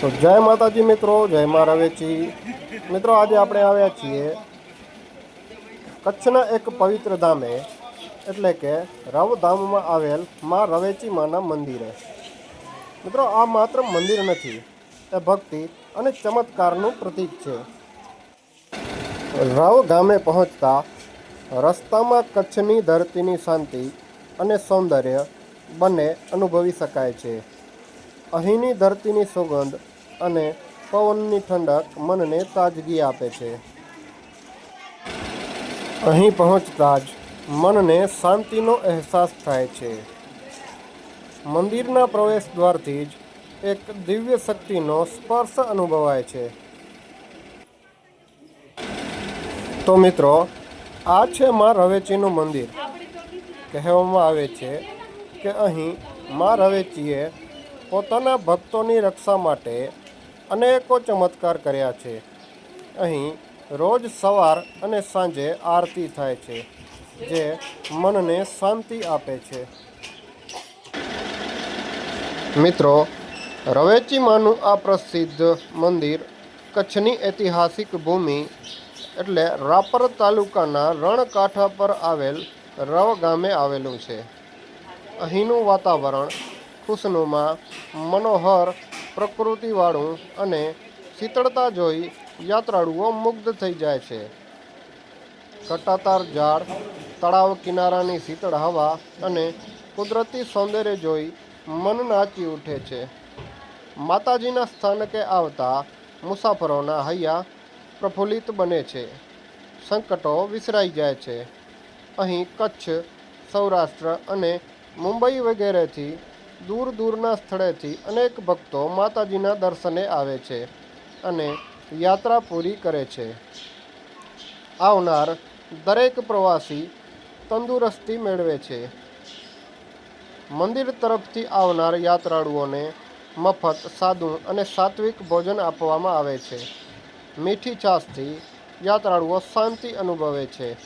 તો જય માતાજી મિત્રો, જય મા રવેચી. મિત્રો, આજે આપણે આવ્યા છીએ કચ્છના એક પવિત્ર ધામે, એટલે કે રવધામમાં આવેલ મા રવેચી માના મંદિરે. મિત્રો, આ માત્ર મંદિર નથી, એ ભક્તિ અને ચમત્કારનું પ્રતીક છે. રવ ગામે પહોંચતા રસ્તામાં કચ્છની ધરતીની શાંતિ અને સૌંદર્ય બંને અનુભવી શકાય છે. અહીંની ધરતીની સુગંધ અને પવનની ઠંડક મનને તાજગી આપે છે. અહીં પહોંચતા જ મનને શાંતિનો અહેસાસ થાય છે. મંદિરના પ્રવેશ દ્વારથી જ એક દિવ્ય શક્તિનો સ્પર્શ અનુભવાય છે. તો મિત્રો, આ છે મા રવેચીનું મંદિર. કહેવામાં આવે છે કે અહીં મા રવેચીએ પોતાના ભક્તોની રક્ષા માટે અનેકો ચમત્કાર કર્યા છે. અહીં રોજ સવાર અને સાંજે આરતી થાય છે, જે મનને શાંતિ આપે છે. મિત્રો, રવેચીમાનું આ પ્રસિદ્ધ મંદિર કચ્છની ઐતિહાસિક ભૂમિ એટલે રાપર તાલુકાના રણકાંઠા પર આવેલ રવ ગામે આવેલું છે. અહીંનું વાતાવરણ ખુશનુમા મનોહર પ્રકૃતિવાળું અને શીતળતા જોઈ યાત્રાળુઓ મુગ્ધ થઈ જાય છે. ઘટાતાર ઝાડ, તળાવ કિનારાની શીતળ હવા અને કુદરતી સૌંદર્ય જોઈ મન નાચી ઉઠે છે. માતાજીના સ્થાનકે આવતા મુસાફરોના હૈયા પ્રફુલ્લિત બને છે. સંકટો વિસરાઈ જાય છે. અહીં કચ્છ, સૌરાષ્ટ્ર અને મુંબઈ વગેરેથી દૂર દૂરના સ્થળેથી અનેક ભક્તો માતાજીના દર્શને આવે છે અને યાત્રા પૂરી કરે છે. આવનાર દરેક પ્રવાસી તંદુરસ્તી મેળવે છે. મંદિર તરફથી આવનાર યાત્રાળુઓને મફત, સાદું અને સાત્વિક ભોજન આપવામાં આવે છે. મીઠી છાશથી યાત્રાળુઓ શાંતિ અનુભવે છે.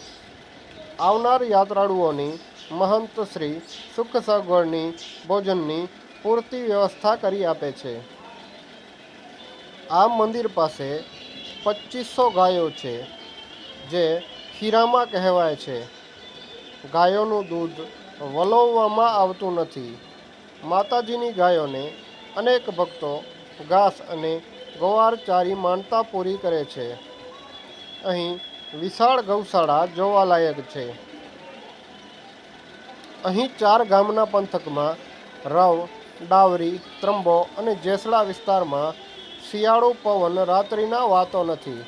આવનાર યાત્રાળુઓની મહંત શ્રી સુખ સગવડની ભોજનની પૂરતી વ્યવસ્થા કરી આપે છે. આ મંદિર પાસે પચીસો ગાયો છે, જે ખીરામાં કહેવાય છે. ગાયોનું દૂધ વલોવવામાં આવતું નથી. માતાજીની ગાયોને અનેક ભક્તો ઘાસ અને ગોવાર ચારી માનતા પૂરી કરે છે. અહીં વિશાળ ગૌશાળા જોવાલાયક છે. અહીં ચાર ગામના પંથકમાં રવ, ડાવરી, ત્રંબો અને જેસડા વિસ્તારમાં શિયાળુ પવન રાત્રિના વાતો નથી.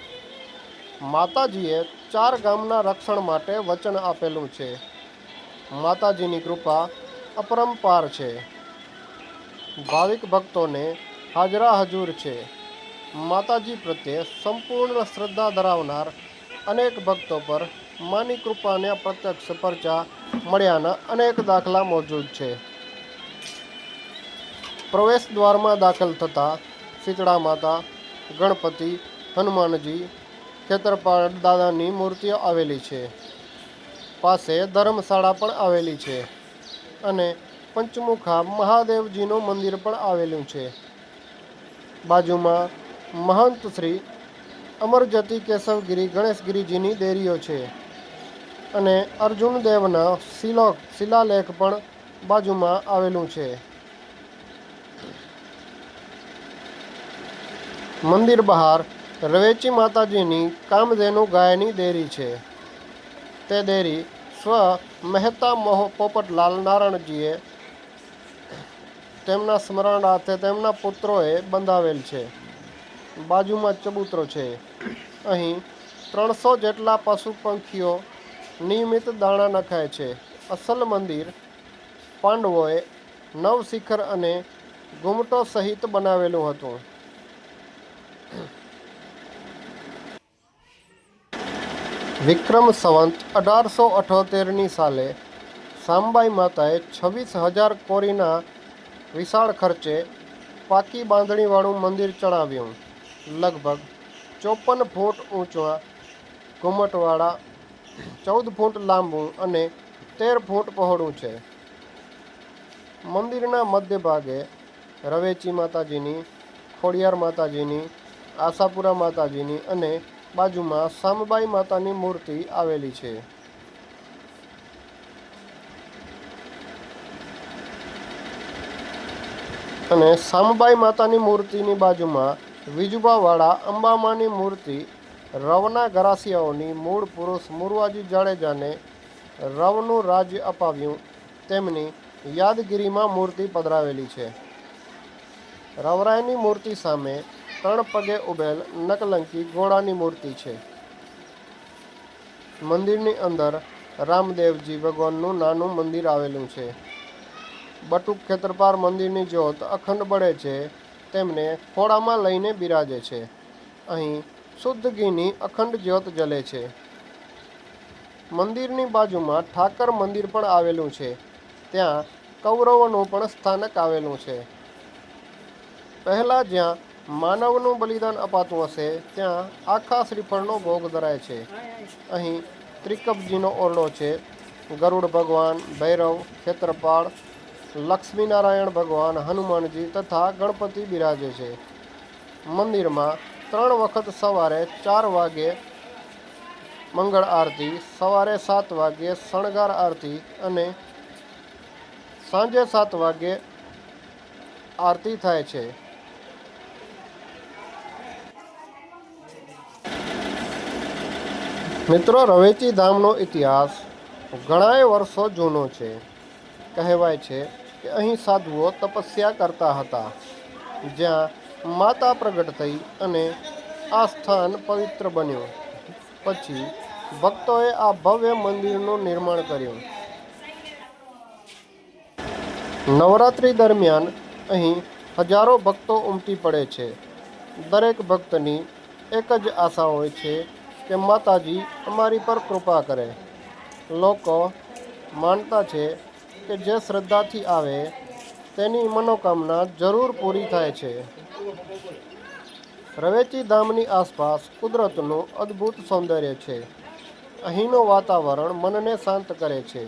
માતાજીએ ચાર ગામના રક્ષણ માટે વચન આપેલું છે. માતાજીની કૃપા અપરંપાર છે. ભાવિક ભક્તોને હાજરા હજૂર છે. માતાજી પ્રત્યે સંપૂર્ણ શ્રદ્ધા ધરાવનાર અનેક ભક્તો પર માની કૃપાને પ્રત્યક્ષ પરચા મળ્યાના અનેક દાખલા મોજૂદ છે. પ્રવેશ દ્વારમાં દાખલ થતાં શીતળા માતા, ગણપતિ, હનુમાનજી, ખેતરપાળ દાદાની મૂર્તિઓ આવેલી છે. પાસે ધર્મશાળા પણ આવેલી છે અને પંચમુખા મહાદેવજીનું મંદિર પણ આવેલું છે. બાજુમાં મહંત શ્રી અમરજતી કેશવગીરી ગણેશગીરીજીની દેરીઓ છે. અને અર્જુન દેવના શિલોક શિલાલેખ પણ બાજુમાં આવેલું છે. મંદિર બહાર રવેચી માતાજીની કામધેનુ ગાયની દેરી છે. તે દેરી સ્વ મહેતા મોહ પોપટલાલ નારાયણજીએ તેમના સ્મરણાર્થે તેમના પુત્રોએ બંધાવેલ છે. બાજુમાં ચબૂતરો છે. અહીં ત્રણસો જેટલા પશુ પંખીઓ નિયમિત દાણા નખાય છે. અસલ મંદિર પાંડવોએ નવ શિખર અને ઘુમટો સહિત બનાવેલું હતું. વિક્રમ સંવંત અઢારસો અઠોતેરની સાલે સાંબાઈ માતાએ છવ્વીસ હજાર કોરીના વિશાળ ખર્ચે પાકી બાંધણીવાળું મંદિર ચડાવ્યું. લગભગ ચોપન ફૂટ ઊંચા ઘુમ્મટવાળા ચૌદ ફૂટ લાંબુ અને તેર ફૂટ પહોળું છે. મંદિરના મધ્ય ભાગે રવેચી માતાજીની, ખોડિયાર માતાજીની, આશાપુરા માતાજીની અને બાજુમાં સામબાઈ માતાની મૂર્તિ આવેલી છે. અને સામબાઈ માતાની મૂર્તિની બાજુમાં વિજુબાવાળા અંબામાની મૂર્તિ રવના ગરાસિયાઓની મૂળ પુરુષ મુરવાજી જાડેજાને રવનું રાજ્ય અપાવ્યું. તેમની યાદગીરીમાં મૂર્તિ પધરાવેલી છે. રવરાયની મૂર્તિ સામે ત્રણ પગે ઉભેલ નકલંકી ઘોડાની મૂર્તિ છે. મંદિરની અંદર રામદેવજી ભગવાનનું નાનું મંદિર આવેલું છે. બટુક ખેતરપાર મંદિરની જ્યોત અખંડ બળે છે. તેમને ખોળામાં લઈને બિરાજે છે. અહીં શુદ્ધ ઘીની અખંડ જ્યોત જલે છે. મંદિરની બાજુમાં ઠાકર મંદિર પણ આવેલું છે. ત્યાં કૌરવોનું પણ સ્થાનક આવેલું છે. પહેલાં જ્યાં માનવનું બલિદાન અપાતું હશે, ત્યાં આખા શ્રીફળનો ભોગ ધરાય છે. અહીં ત્રિકપજીનો ઓરડો છે. ગરુડ ભગવાન, ભૈરવ, ખેતરપાળ, લક્ષ્મીનારાયણ ભગવાન, હનુમાનજી તથા ગણપતિ બિરાજે છે. મંદિરમાં ત્રણ વખત સવારે ચાર વાગે મંગળ આરતી, સવારે સાત વાગ્યે શણગાર આરતી અને સાંજે સાત વાગ્યે આરતી થાય છે. મિત્રો, રવેચી ધામનો ઇતિહાસ ઘણાય વર્ષો જૂનો છે. કહેવાય છે કે અહીં સાધુઓ તપસ્યા કરતા હતા, જ્યાં માતા પ્રગટ થઈ અને આ સ્થાન પવિત્ર બન્યું. પછી ભક્તોએ આ ભવ્ય મંદિરનું નિર્માણ કર્યું. નવરાત્રિ દરમિયાન અહીં હજારો ભક્તો ઉમટી પડે છે. દરેક ભક્તની એક જ આશા હોય છે કે માતાજી અમારી પર કૃપા કરે. લોકો માનતા છે કે જે શ્રદ્ધાથી આવે તેની મનોકામના જરૂર પૂરી થાય છે. રવેચી ધામની આસપાસ કુદરતનું અદ્ભુત સૌંદર્ય છે. અહીંનું વાતાવરણ મનને શાંત કરે છે.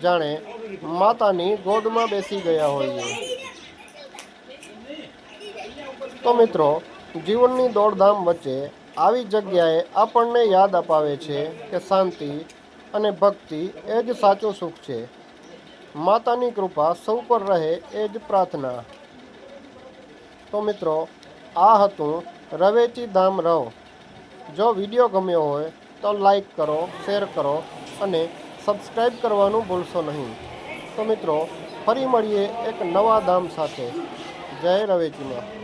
જાણે માતાની ગોદમાં બેસી ગયા હોઈએ. તો મિત્રો, જીવનની દોડધામ વચ્ચે આવી જગ્યાએ આપણને યાદ અપાવે છે કે શાંતિ અને ભક્તિ એ જ સાચું સુખ છે. માતાની કૃપા સૌ પર રહે એ જ પ્રાર્થના. તો મિત્રો, આ હતું રવેચી ધામ રવ. જો વીડિયો ગમ્યો હોય તો લાઈક કરો, શેર કરો અને સબસ્ક્રાઈબ કરવાનું ભૂલશો નહીં. તો મિત્રો, ફરી મળીએ એક નવા ધામ સાથે. જય રવેચીમાં